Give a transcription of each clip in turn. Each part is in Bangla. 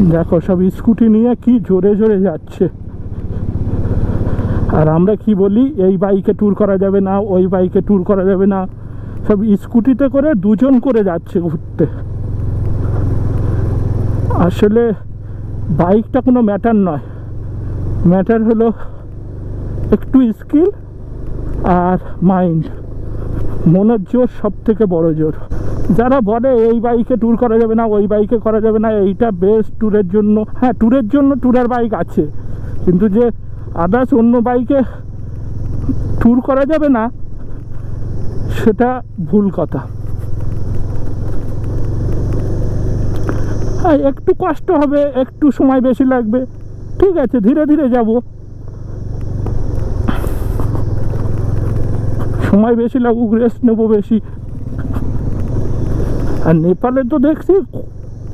দেখো, সব স্কুটি নিয়ে কি জোরে জোরে যাচ্ছে। আর আমরা কি বলি, এই বাইকে ট্যুর করা যাবে না, ওই বাইকে ট্যুর করা যাবে না। সব স্কুটিতে করে দুজন করে যাচ্ছে ঘুরতে। আসলে বাইকটা কোনো ম্যাটার নয়। ম্যাটার হলো একটু স্কিল আর মাইন্ড মনের জোর সব থেকে বড় জোর। যারা বলে এই বাইকে ট্যুর করা যাবে না, ওই বাইকে করা যাবে না, এইটা বেস্ট ট্যুরের জন্য। হ্যাঁ ট্যুরের জন্য ট্যুরের বাইক আছে। কিন্তু যে আদার্স অন্য বাইকে ট্যুর করা যাবে না, সেটা ভুল কথা। হ্যাঁ একটু কষ্ট হবে, একটু সময় বেশি লাগবে। ঠিক আছে, ধীরে ধীরে যাব। সময় বেশি লাগুক রেস্ট নেব বেশি। আর নেপালে তো দেখছি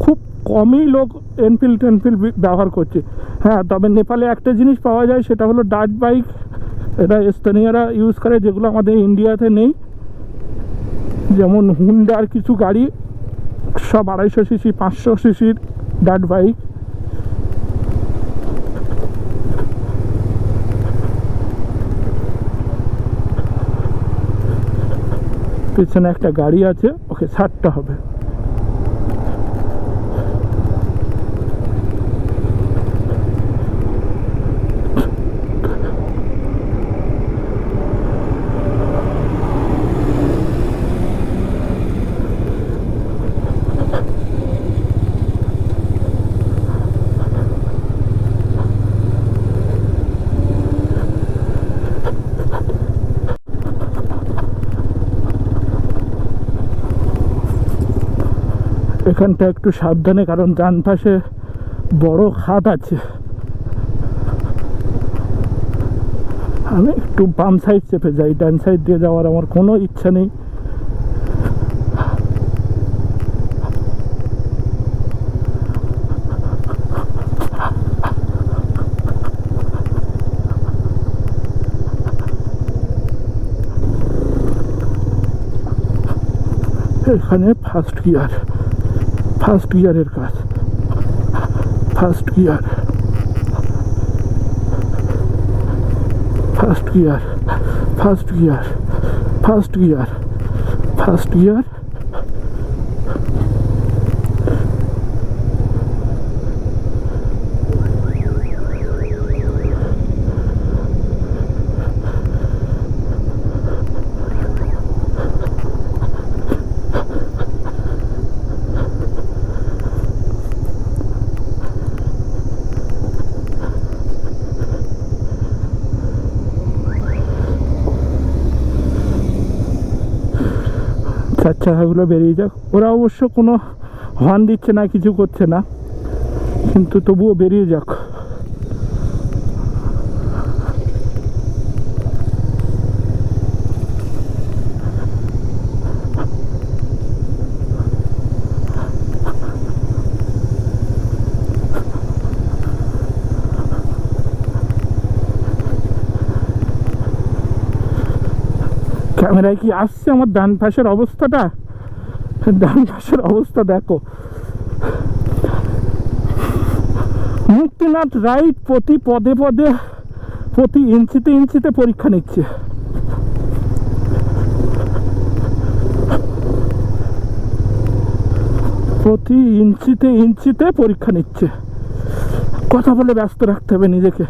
খুব কমই লোক এনফিল্ড টেনফিল্ড ব্যবহার করছে। হ্যাঁ তবে নেপালে একটা জিনিস পাওয়া যায়, সেটা হলো ডাচ বাইক। এটা স্থানীয়রা ইউজ করে, যেগুলো আমাদের ইন্ডিয়াতে নেই। যেমন হুন্ডার কিছু গাড়ি, সব আড়াইশো সিসি পাঁচশো সিসির ডাট বাইক। পেছনে একটা গাড়ি আছে ওকে ছাড়তে হবে। এখানটা একটু সাবধানে, কারণ ডান পাশে বড় খাত আছে। আমি একটু বাম সাইড চেপে যাই, ডান সাইড দিয়ে যাওয়ার আমার কোনো ইচ্ছা নেই। এখানে ফার্স্ট গিয়ার ফার্স্ট গিয়ারের কাজ। First gear first gear first gear first gear first gear চার বেরিয়ে যাক। ওরা অবশ্য কোনো হর্ন দিচ্ছে না, কিছু করছে না। কিন্তু তবুও বেরিয়ে যাক। ক্যামেরায় কি আসছে আমার ডান পাশের অবস্থাটা? ডান পাশের অবস্থা দেখো। মুক্তিনাথ রাইট প্রতি পদে পদে, প্রতি ইঞ্চিতে ইঞ্চিতে পরীক্ষা নিচ্ছে। প্রতি ইঞ্চিতে ইঞ্চিতে পরীক্ষা নিচ্ছে। কথা বলে ব্যস্ত রাখতে হবে নিজেকে।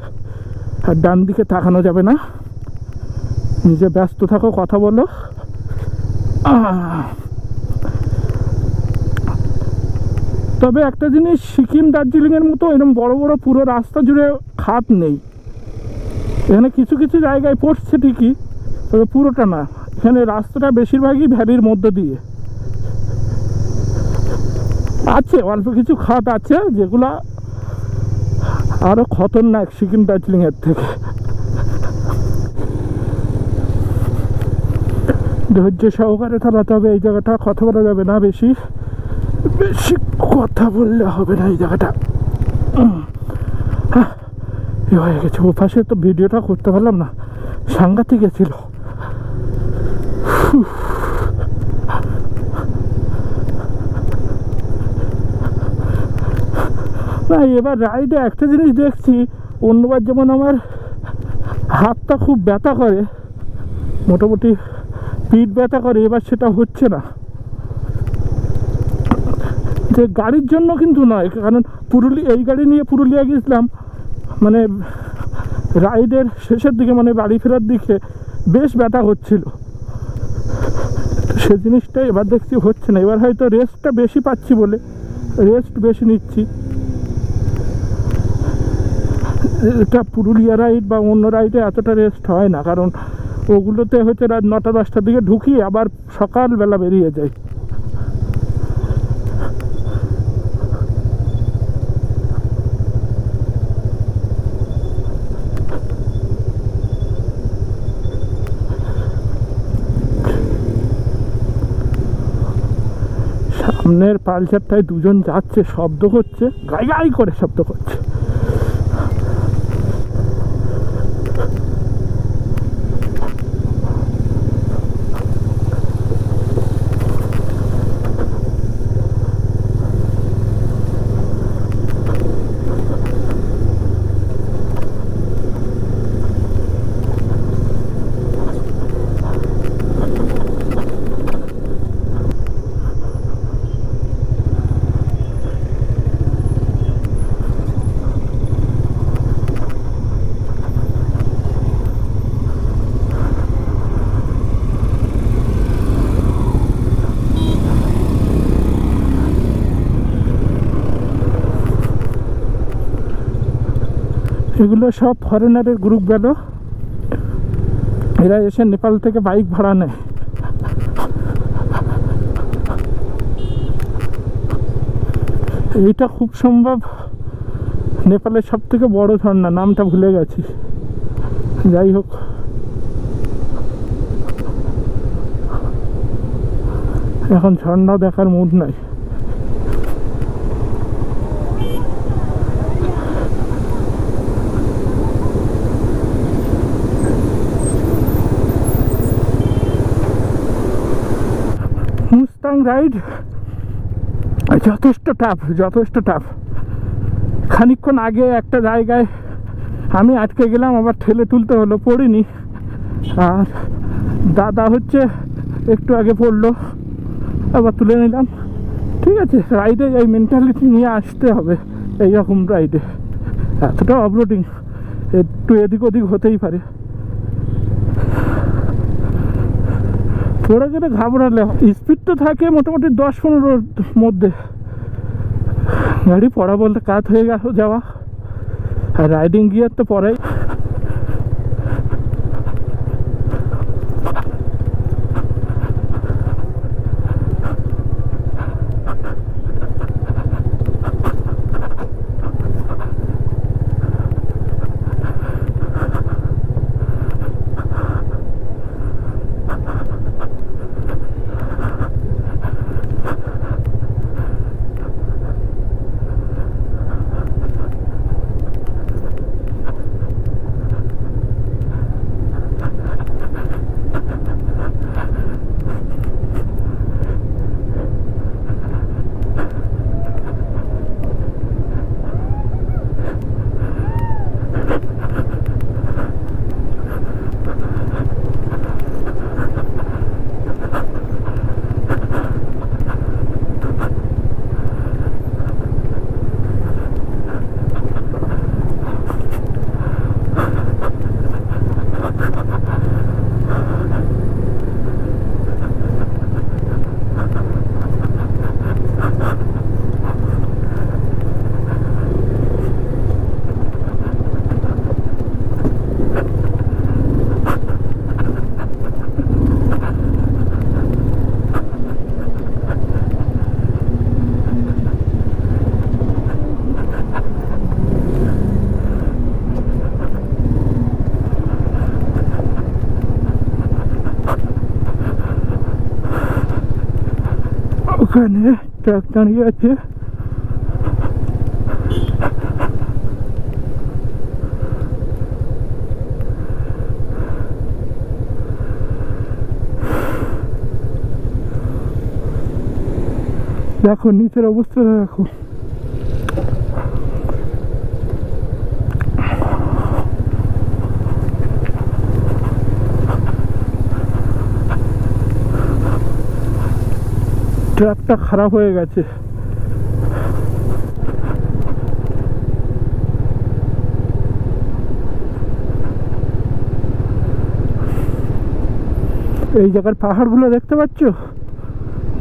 আর ডান দিকে তাকানো যাবে না। নিজে ব্যস্ত থাকো, কথা বলো। আহ। তবে একটা জিনিস সিকিম, দার্জিলিংয়ের মতো এরকম বড় বড় পুরো রাস্তা জুড়ে খাত নেই। এখানে কিছু কিছু জায়গায় পড়ছে ঠিকই, তবে পুরোটা না। এখানে রাস্তাটা বেশিরভাগই ভ্যালির মধ্য দিয়ে। আছে, অল্প কিছু খাত আছে যেগুলা আরও খতরনাক সিকিম, দার্জিলিংয়ের থেকে। ধৈর্য সহকারে চালাতে হবে, এই জায়গাটা কথা বলা যাবে না বেশি। বেশি কথা বললে হবে না এই জায়গাটা। হ্যাঁ, এ হয়ে গেছে। ও পাশে তো ভিডিওটা করতে পারলাম না। সাংঘাতিক গেছিল না এবার রাইডে একটা জিনিস দেখছি। অন্যবার যেমন আমার হাতটা খুব ব্যথা করে মোটামুটি পিঠ ব্যথা করে এবার সেটা হচ্ছে না। যে গাড়ির জন্য কিন্তু নয়, কারণ পুরুলিয়া এই গাড়ি নিয়ে পুরুলিয়া গেছিলাম মানে রাইডের শেষের দিকে মানে বাড়ি ফেরার দিকে বেশ ব্যথা হচ্ছিল। সে জিনিসটা এবার দেখছি হচ্ছে না, এবার হয়তো রেস্টটা বেশি পাচ্ছি বলে, রেস্ট বেশি নিচ্ছি। এটা পুরুলিয়া রাইড বা অন্য রাইডে এতটা রেস্ট হয় না, কারণ ওগুলোতে হচ্ছে রাত নটা দশটার দিকে ঢুকি আবার সকালবেলা বেরিয়ে যাই। সামনের পালচারটায় দুজন যাচ্ছে শব্দ করছে গাই গাই করে শব্দ করছে। এগুলো সব ফরেনারের গ্রুপ গেল। এরা এসে নেপাল থেকে বাইক ভাড়া নেয়। এইটা খুব সম্ভব। নেপালের সব থেকে বড় ঝর্ণা, নামটা ভুলে গেছি। যাই হোক। এখন ঝর্ণা দেখার মুড নাই মুস্তাং রাইড যথেষ্ট টাফ যথেষ্ট টাফ খানিকক্ষণ আগে একটা জায়গায় আমি আটকে গেলাম, আবার ঠেলে তুলতে হলো, পড়িনি। আর দাদা হচ্ছে একটু আগে পড়ল, আবার তুলে নিলাম। ঠিক আছে রাইডে এই মেন্টালিটি নিয়ে আসতে হবে, এইরকম রাইডে এতটা অফরোডিং একটু এদিক ওদিক হতেই পারে। পড়ে গেলে ঘাবড়ালে। স্পিড তো থাকে মোটামুটি দশ পনেরোর মধ্যে। গাড়ি পড়া বলতে কাত হয়ে যাওয়া। আর রাইডিং গিয়ার তো পরেই ওখানে ট্রাক দাঁড়িয়ে আছে। দেখো নিচের অবস্থা দেখো। ট্র্যাকটা খারাপ হয়ে গেছে। এই জায়গার পাহাড়গুলো দেখতে পাচ্ছ?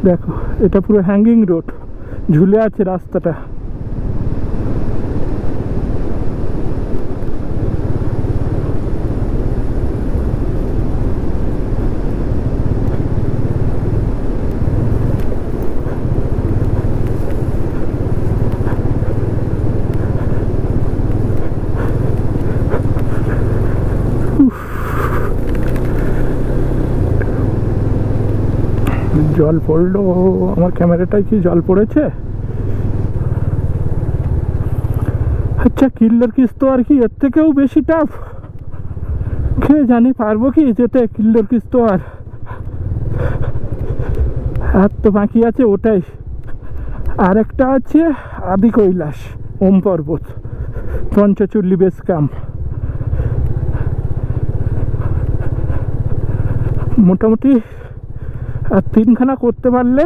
দেখো, এটা পুরো হ্যাঙ্গিং রোড ঝুলে আছে রাস্তাটা। জল পড়ল, আমার ক্যামেরাটায় কি জল পড়েছে? আচ্ছা কিল্লার কিস্তো আর কি? এর থেকেও বেশি টাফ খেয়ে জানি পারব কি যেতে কিল্লার কিস্তো আর। আর তো বাকি আছে ওটাই। আর একটা আছে আদি কৈলাস, ওম পর্বত, পঞ্চচল্লি বেস ক্যাম্প মোটামুটি আর তিনখানা করতে পারলে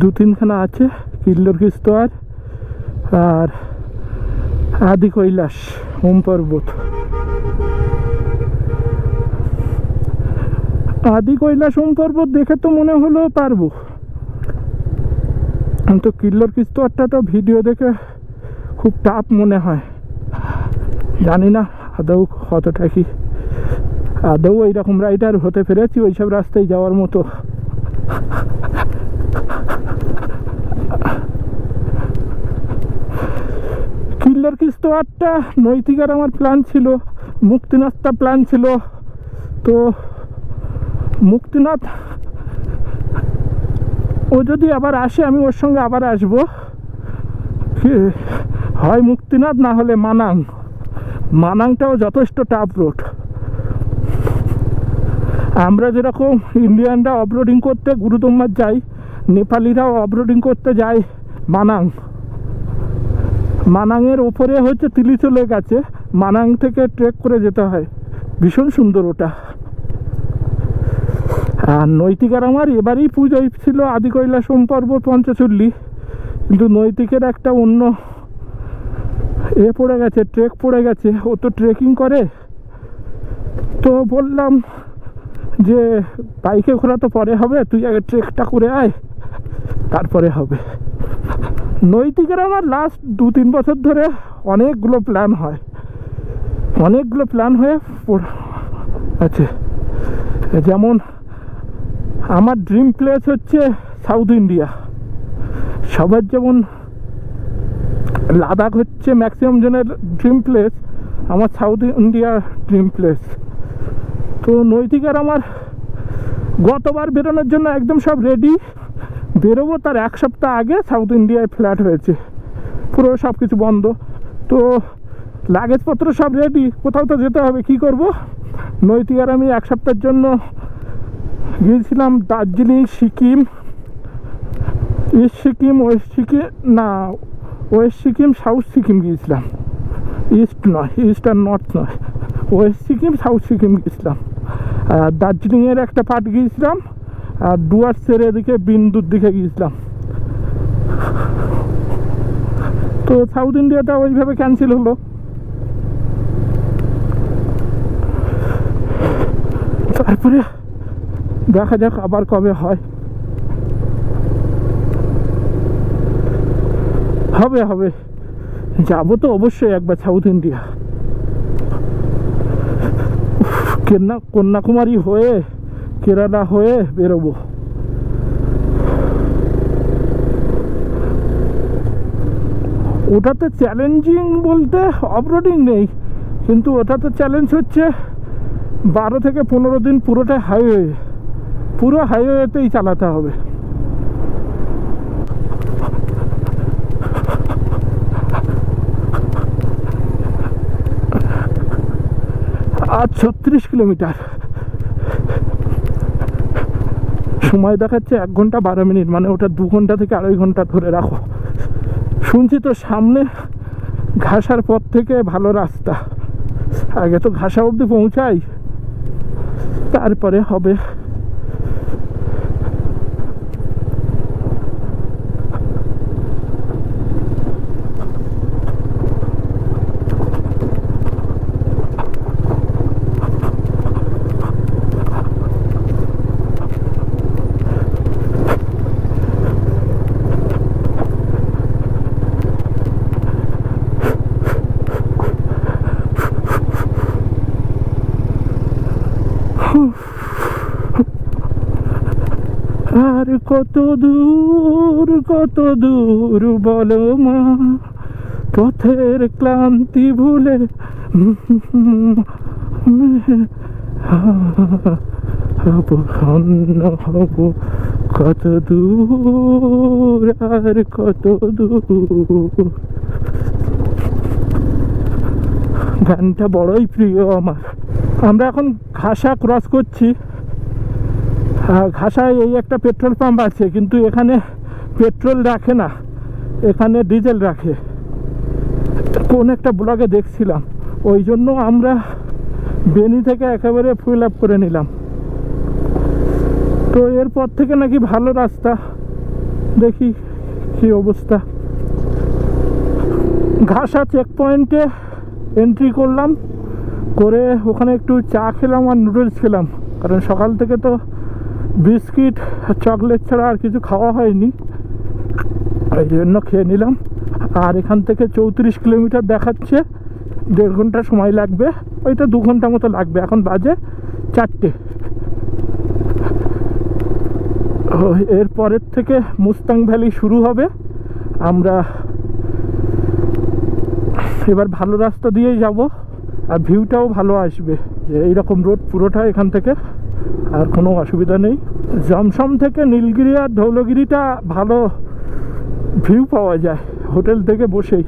দু তিনখানা আছে, কিল্লোর কিস্তোয়ার আর আদি কৈলাস, ওম পর্বত। আদি কৈলাস, ওম পর্বত দেখে তো মনে হলো পারব। কিন্তু কিল্লোর কিস্তোয়ারটা তো ভিডিও দেখে খুব টাফ মনে হয়। জানি না। আদৌ কতটা কি আদৌ এইরকম রাইডার হতে পেরেছি ওইসব রাস্তায় যাওয়ার মতো। কিল্লার কিস্তোয়ারটা নৈতিকার আমার প্ল্যান ছিল, মুক্তিনাথটা প্ল্যান ছিল। তো মুক্তিনাথ, ও যদি আবার আসে, আমি ওর সঙ্গে আবার আসব। হয় মুক্তিনাথ, না হলে মানাং। মানাংটাও যথেষ্ট টাফ রোড আমরা যেরকম ইন্ডিয়ানরা অফরোডিং করতে গুরুদম্মার যাই, নেপালিরাও অফরোডিং করতে যায় মানাং। মানাংয়ের ওপরে হচ্ছে তিলিচো লেক আছে, মানাং থেকে ট্রেক করে যেতে হয়। ভীষণ সুন্দর ওটা। আর নৈতিকার আমার এবারেই পুজো ছিল আদি কৈলাস সোম পর্বত পঞ্চচল্লি, কিন্তু নৈতিকের একটা অন্য এ পড়ে গেছে, ট্রেক পড়ে গেছে, ও তো ট্রেকিং করে। তো বললাম যে বাইকে ঘোরা তো পরে হবে, তুই আগে ট্রেকটা করে আয়, তারপরে হবে। নৈতিকের আমার লাস্ট দু তিন বছর ধরে অনেকগুলো প্ল্যান হয়। অনেকগুলো প্ল্যান হয়ে আছে। যেমন, আমার ড্রিম প্লেস হচ্ছে সাউথ ইন্ডিয়া সবার যেমন লাদাখ হচ্ছে ম্যাক্সিমাম জনের ড্রিম প্লেস আমার সাউথ ইন্ডিয়ার ড্রিম প্লেস তো নৈতিকার আমার গতবার বেরোনোর জন্য একদম সব রেডি বেরোবো তার এক সপ্তাহ আগে সাউথ ইন্ডিয়ায় ফ্ল্যাট হয়েছে। পুরো সব কিছু বন্ধ। তো লাগেজপত্র সব রেডি কোথাও তো যেতে হবে, কি করব? নৈতিকার আমি এক সপ্তাহের জন্য গিয়েছিলাম দার্জিলিং, সিকিম। ইস্ট সিকিম, ওয়েস্ট সিকিম, না ওয়েস্ট সিকিম, সাউথ সিকিম গিয়েছিলাম। ইস্ট নয়, ইস্ট আর নর্থ নয়। ওয়েস্ট সিকিম, সাউথ সিকিম গিয়েছিলাম। দার্জিলিংয়ের একটা পার্ট গিয়েছিলাম, আর ডুয়ার্সের এদিকে বিন্দুর দিকে গিয়েছিলাম। তো সাউথ ইন্ডিয়াটা ওইভাবে ক্যান্সেল হলো। তারপরে দেখা যাক আবার কবে হয়। হবে হবে। যাব তো অবশ্যই একবার সাউথ ইন্ডিয়া কেন্না, কন্যাকুমারী হয়ে, কেরালা হয়ে বেরোবো। ওটাতে চ্যালেঞ্জিং বলতে অফরোডিং নেই, কিন্তু ওটাতে চ্যালেঞ্জ হচ্ছে বারো থেকে পনেরো দিন পুরোটা হাইওয়ে পুরো হাইওয়েতেই চালাতে হবে। আর ছত্রিশ কিলোমিটার। সময় দেখাচ্ছে এক ঘণ্টা বারো মিনিট মানে ওটা দু ঘণ্টা থেকে আড়াই ঘণ্টা ধরে রাখো। শুনছি তো সামনে ঘাসার পথ থেকে ভালো রাস্তা। আগে তো ঘাসা অবধি পৌঁছাই, তারপরে হবে আর কত দূর কত দূর বলো মা, পথের ক্লান্তি ভুলে অন্য হব, কত দূর আর কত দূর। গানটা বড়ই প্রিয় আমার। আমরা এখন ঘাসা ক্রস করছি। ঘাসায় এই একটা পেট্রোল পাম্প আছে, কিন্তু এখানে পেট্রোল রাখে না, এখানে ডিজেল রাখে। কোন একটা ব্লগে দেখছিলাম, ওই জন্য আমরা বেনি থেকে একেবারে ফুল আপ করে নিলাম। তো এরপর থেকে নাকি ভালো রাস্তা, দেখি কি অবস্থা। ঘাসা চেক পয়েন্টে এন্ট্রি করলাম, করে ওখানে একটু চা খেলাম আর নুডলস খেলাম, কারণ সকাল থেকে তো বিস্কিট চকলেট ছাড়া আর কিছু খাওয়া হয়নি। এই জন্য খেয়ে নিলাম। আর এখান থেকে চৌত্রিশ কিলোমিটার দেখাচ্ছে। দেড় ঘণ্টা সময় লাগবে। ওইটা দু ঘণ্টা মতো লাগবে। এখন বাজে চারটে। ও, এর পরের থেকে মুস্তাং ভ্যালি শুরু হবে। আমরা এবার ভালো রাস্তা দিয়েই যাব। আর ভিউটাও ভালো আসবে। এইরকম রোড পুরোটা এখান থেকে। আর কোনো অসুবিধা নেই। জমসম থেকে নীলগিরি আর ধৌলগিরিটা ভালো ভিউ পাওয়া যায় হোটেল থেকে বসেই।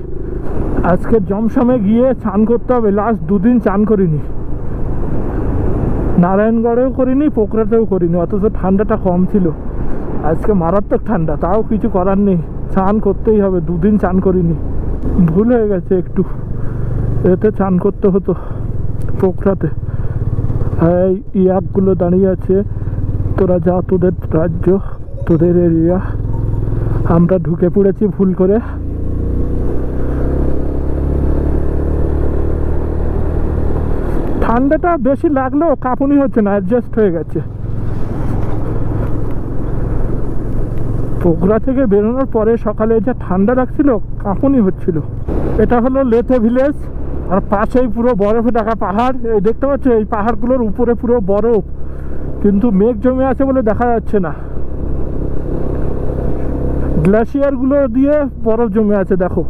আজকে জমসমে গিয়ে চান করতে হবে লাস্ট দুদিন চান করিনি। নারায়ণগড়েও করিনি, পোখরাতেও করিনি, অথচ ঠান্ডাটা কম ছিল। আজকে মারাত্মক ঠান্ডা, তাও কিছু করার নেই। চান করতেই হবে, দুদিন চান করিনি। ভুল হয়ে গেছে একটু। এতে চান করতে হতো, পোখরাতে। এই ইয়াকগুলো দাঁড়িয়ে আছে। তোরা যা তোদের রাজ্য, তোদের এরিয়া। আমরা ঢুকে পড়েছি ভুল করে। ঠান্ডাটা বেশি লাগলেও কাঁপুনি হচ্ছে না অ্যাডজাস্ট হয়ে গেছে। পোকরা থেকে বেরোনোর পরে সকালে যা ঠান্ডা লাগছিল, কাঁপুনি হচ্ছিল। এটা হলো লেথে ভিলেজ। আর পাশেই পুরো বরফে ঢাকা পাহাড়, এই দেখতে পাচ্ছ, এই পাহাড়গুলোর উপরে পুরো বরফ। কিন্তু মেঘ জমে আছে বলে দেখা যাচ্ছে না। গ্লাসিয়ারগুলো দিয়ে বরফ জমে আছে, দেখো।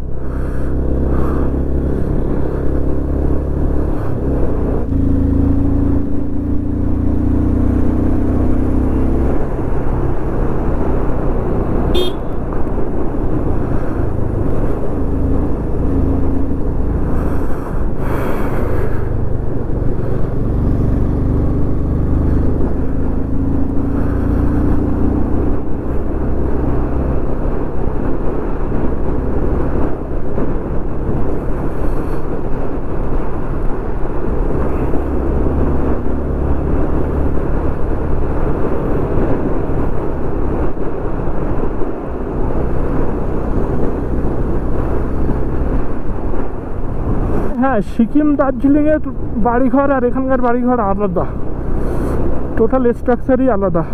হ্যাঁ সিকিম দার্জিলিংয়ের বাড়িঘর আর এখানকার বাড়িঘর আলাদা। টোটাল স্ট্রাকচারই আলাদা।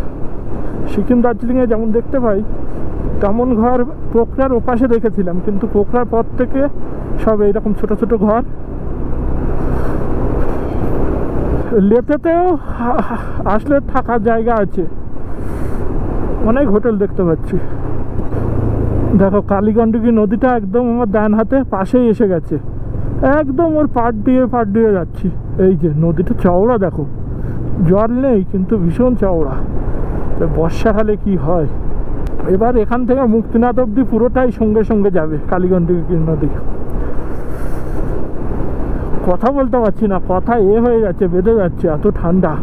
সিকিম দার্জিলিংয়ে যেমন দেখতে পাই, তেমন ঘর পোখরার ওপাশে দেখেছিলাম কিন্তু পোখরার পর থেকে সব এইরকম ছোট ছোট ঘর। লেতেতেও আসলে থাকার জায়গা আছে। অনেক হোটেল দেখতে পাচ্ছি। দেখো কালীগণ্ডকী নদীটা একদম আমার ডান হাতে পাশেই এসে গেছে। একদম ওর পাট দিয়ে পাট দিয়ে যাচ্ছি। এই যে নদীটা চওড়া দেখো। জল নেই, কিন্তু ভীষণ চওড়া। বর্ষাকালে কি হয়? এবার এখান থেকে মুক্তিনাথ অব্দি পুরোটাই সঙ্গে সঙ্গে যাবে কালীগণ্ডকী নদী। কথা বলতে পারছি না, কথা এ হয়ে যাচ্ছে, বেঁধে যাচ্ছে, এত ঠান্ডা।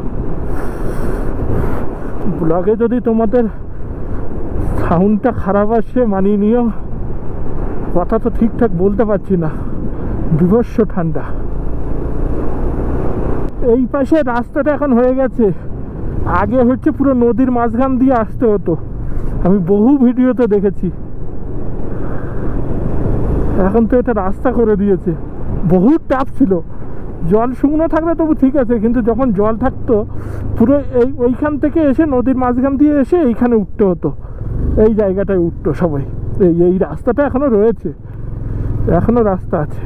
ব্লগে যদি তোমাদের সাউন্ডটা খারাপ আসছে মানিয়ে নিও। কথা তো ঠিকঠাক বলতে পারছি না। বিভৎস ঠান্ডা। এই পাশে রাস্তাটা এখন হয়ে গেছে। আগে হচ্ছে পুরো নদীর মাঝখান দিয়ে আসতে হতো। আমি বহু ভিডিওতে দেখেছি। এখন তো এটা রাস্তা করে দিয়েছে। বহু টাফ ছিল। জল শুকনো থাকলে তবু ঠিক আছে, কিন্তু যখন জল থাকতো, পুরো এই ওইখান থেকে এসে নদীর মাঝখান দিয়ে এসে এইখানে উঠতে হতো। এই জায়গাটায় উঠতো সবাই। এই এই রাস্তাটা এখনও রয়েছে। এখনও রাস্তা আছে।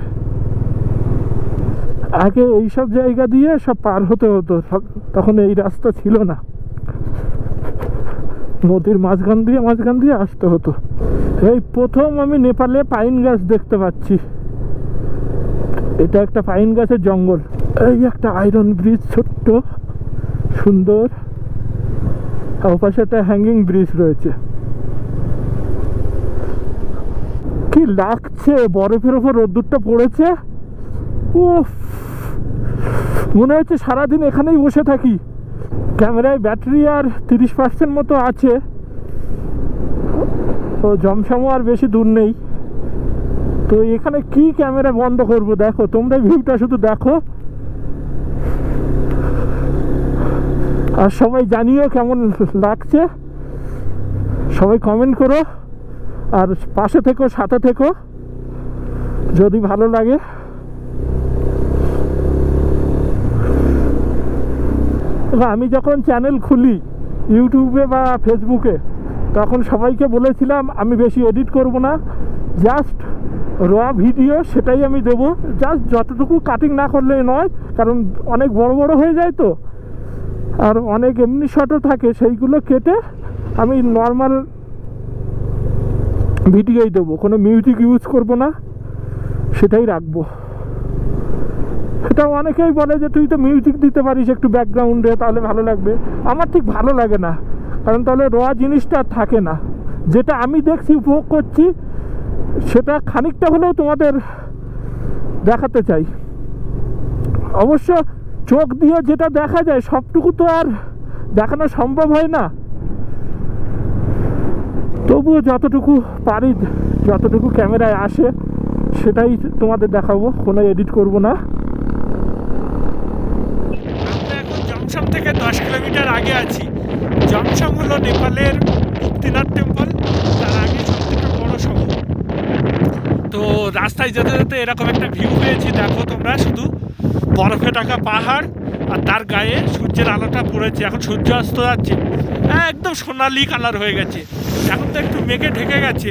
আগে এইসব জায়গা দিয়ে সব পার হতে হতো তখন এই রাস্তা ছিল না। নদীর মাঝখান দিয়ে মাঝখান দিয়ে আসতে হতো। এই প্রথম আমি নেপালে পাইন গাছ দেখতে পাচ্ছি। এটা একটা পাইন গাছের জঙ্গল। এই একটা আয়রন ব্রিজ, ছোট্ট, সুন্দর। ওপাশে একটা হ্যাঙ্গিং ব্রিজ রয়েছে। কি লাগছে? বরফের ওপর রোদ্দুরটা পড়েছে? মনে হচ্ছে সারাদিন এখানেই বসে থাকি। ক্যামেরায় ব্যাটারি আর তিরিশ পার্সেন্ট মতো আছে। তো জমসমও আর বেশি দূর নেই। তো এখানে কি ক্যামেরা বন্ধ করব? দেখো তোমরা ভিউটা শুধু দেখো। আর সবাই জানিও কেমন লাগছে। সবাই কমেন্ট করো। আর পাশে থেকো, সাথে থেকো। যদি ভালো লাগে। আমি যখন চ্যানেল খুলি ইউটিউবে বা ফেসবুকে তখন সবাইকে বলেছিলাম, আমি বেশি এডিট করব না জাস্ট র ভিডিও সেটাই আমি দেবো। জাস্ট যতটুকু কাটিং না করলে নয়, কারণ অনেক বড় বড় হয়ে যায় তো। আর অনেক এমনি শটও থাকে, সেইগুলো কেটে আমি নর্মাল ভিডিওই দেবো। কোনো মিউজিক ইউজ করব না, সেটাই রাখব। সেটা অনেকেই বলে যে তুই তো মিউজিক দিতে পারিস একটু ব্যাকগ্রাউন্ডে তাহলে ভালো লাগবে। আমার ঠিক ভালো লাগে না। কারণ তাহলে র জিনিসটা থাকে না। যেটা আমি দেখছি, উপভোগ করছি, সেটা খানিকটা হলেও তোমাদের দেখাতে চাই। অবশ্য চোখ দিয়ে যেটা দেখা যায়, সবটুকু তো আর দেখানো সম্ভব হয় না। তবুও যতটুকু পারি, যতটুকু ক্যামেরায় আসে, সেটাই তোমাদের দেখাবো। কোনো এডিট করব না আমরা এখন জংশন থেকে দশ কিলোমিটার আগে আছি। জংশন হলো নেপালের মুক্তিনাথ টেম্পল, তার আগে সব থেকে বড় শহর। তো রাস্তায় যেতে যেতে এরকম একটা ভিউ পেয়েছি। দেখো তোমরা, শুধু বরফে ঢাকা পাহাড় আর তার গায়ে সূর্যের আলোটা পড়েছে। এখন সূর্য অস্ত যাচ্ছে। একদম সোনালি কালার হয়ে গেছে। এখন তো একটু মেঘে ঢেকে গেছে।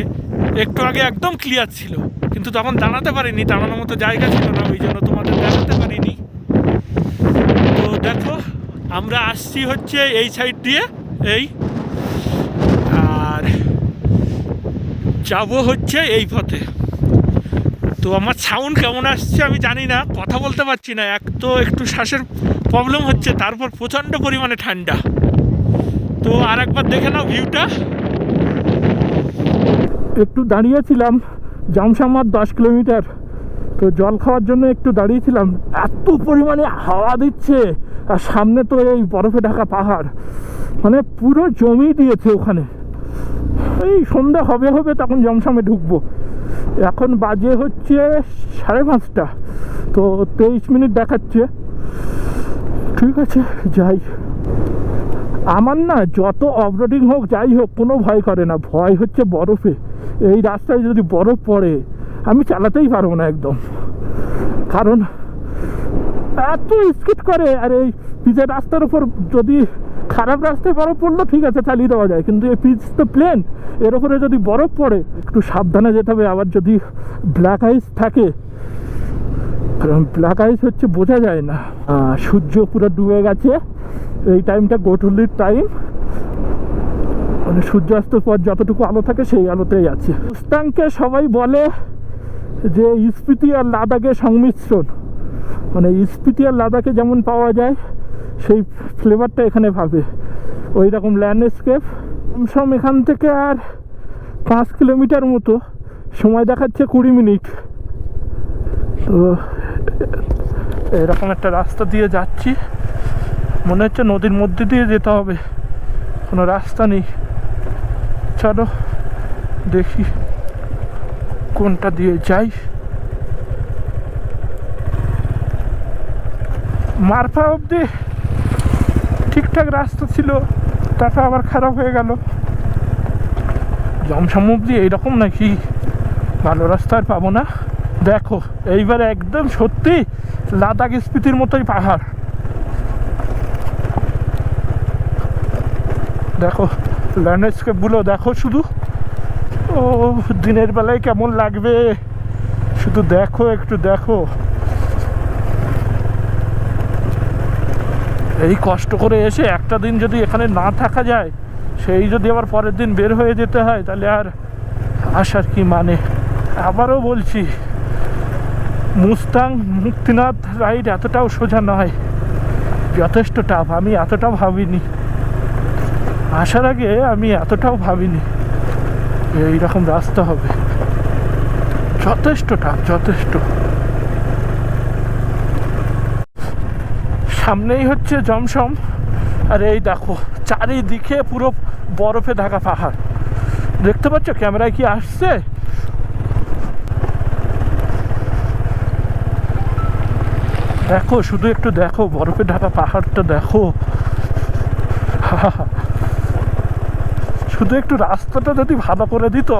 একটু আগে একদম ক্লিয়ার ছিল। কিন্তু তখন দাঁড়াতে পারিনি, দাঁড়ানোর মতো জায়গা ছিল না। ওই জন্য তোমাদের দেখাতে পারিনি। আমরা আসছি হচ্ছে এই সাইড দিয়ে, এই, আর যাব হচ্ছে এই পথে। তো আমার সাউন্ড কেমন আসছে আমি জানি না, কথা বলতে পারছি না। এক তো একটু শ্বাসের প্রবলেম হচ্ছে, তারপর প্রচণ্ড পরিমাণে ঠান্ডা। তো আর একবার দেখে নাও ভিউটা একটু দাঁড়িয়েছিলাম জামশামার দশ কিলোমিটার। তো জল খাওয়ার জন্য একটু দাঁড়িয়েছিলাম। এত পরিমাণে হাওয়া দিচ্ছে। আর সামনে তো এই বরফে ঢাকা পাহাড়। মানে পুরো জমি দিয়েছে ওখানে। এই সন্ধ্যা হবে হবে তখন জমসামে ঢুকবো। এখন বাজে হচ্ছে সাড়ে পাঁচটা। তো তেইশ মিনিট দেখাচ্ছে। ঠিক আছে, যাই। আমার না যত অফরোডিং হোক, যাই হোক, কোনো ভয় করে না। ভয় হচ্ছে বরফে। এই রাস্তায় যদি বরফ পড়ে, আমি চালাতেই পারব না একদম। কারণ এত স্কিট করে। আর এই পিচের রাস্তার উপর যদি খারাপ রাস্তায় বরফ পড়ল, ঠিক আছে, চালিয়ে দেওয়া যায়। কিন্তু এই পিচ তো প্লেন এর উপরে যদি বরফ পড়ে, একটু সাবধানে যেতে হবে। আবার যদি ব্ল্যাক আইস থাকে, কারণ ব্ল্যাক আইস হচ্ছে বোঝা যায় না। সূর্য পুরো ডুবে গেছে। এই টাইমটা গোটুলির টাইম মানে সূর্যাস্তের পর যতটুকু আলো থাকে, সেই আলোতেই আছে। মুস্তাংকে সবাই বলে যে স্পিতি আর লাদাখের সংমিশ্রণ। মানে স্পিতি আর লাদাখে যেমন পাওয়া যায়, সেই ফ্লেভারটা এখানে পাবে। ওই রকম ল্যান্ডস্কেপ কমসম এখান থেকে আর পাঁচ কিলোমিটার মতো। সময় দেখাচ্ছে কুড়ি মিনিট। তো, এরকম একটা রাস্তা দিয়ে যাচ্ছি। মনে হচ্ছে নদীর মধ্যে দিয়ে যেতে হবে। কোনো রাস্তা নেই। চলো, দেখি কোনটা দিয়ে যাই। মারফা অবধি ঠিকঠাক রাস্তা ছিল, তারপর আবার খারাপ হয়ে গেল। জমসম অব্দি এইরকম নাকি? ভালো রাস্তা আর পাবো না। দেখো, এইবার একদম সত্যি লাদাখ স্পিতির মতোই পাহাড়। দেখো ল্যান্ডস্কেপগুলো দেখো শুধু। ও, দিনের বেলায় কেমন লাগবে? শুধু দেখো, একটু দেখো। এই কষ্ট করে এসে একটা দিন যদি এখানে না থাকা যায়, সেই যদি আবার পরের দিন বের হয়ে যেতে হয়, তাহলে আর আসার কি মানে? আবারও বলছি, মুস্তাং মুক্তিনাথ রাইড এতটাও সোজা নয়, যথেষ্ট টাফ আমি এতটাও ভাবিনি। আসার আগে আমি এতটাও ভাবিনি এইরকম রাস্তা হবে। যথেষ্ট টাফ যথেষ্ট। সামনেই হচ্ছে জমসম। আর এই দেখো, চারিদিকে পুরো বরফে ঢাকা পাহাড়। দেখতে পাচ্ছ, ক্যামেরায় কি আসছে? দেখো, শুধু একটু দেখো, বরফে ঢাকা পাহাড়টা দেখো। শুধু একটু রাস্তাটা যদি ভালো করে দিত,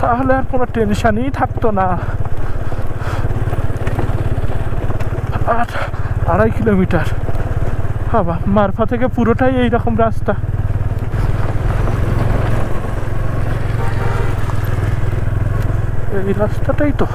তাহলে আর কোনো টেনশনই থাকতো না। আর আড়াই কিলোমিটার। বাবা মারফা থেকে পুরোটাই এইরকম রাস্তা। এই রাস্তাটাই তো।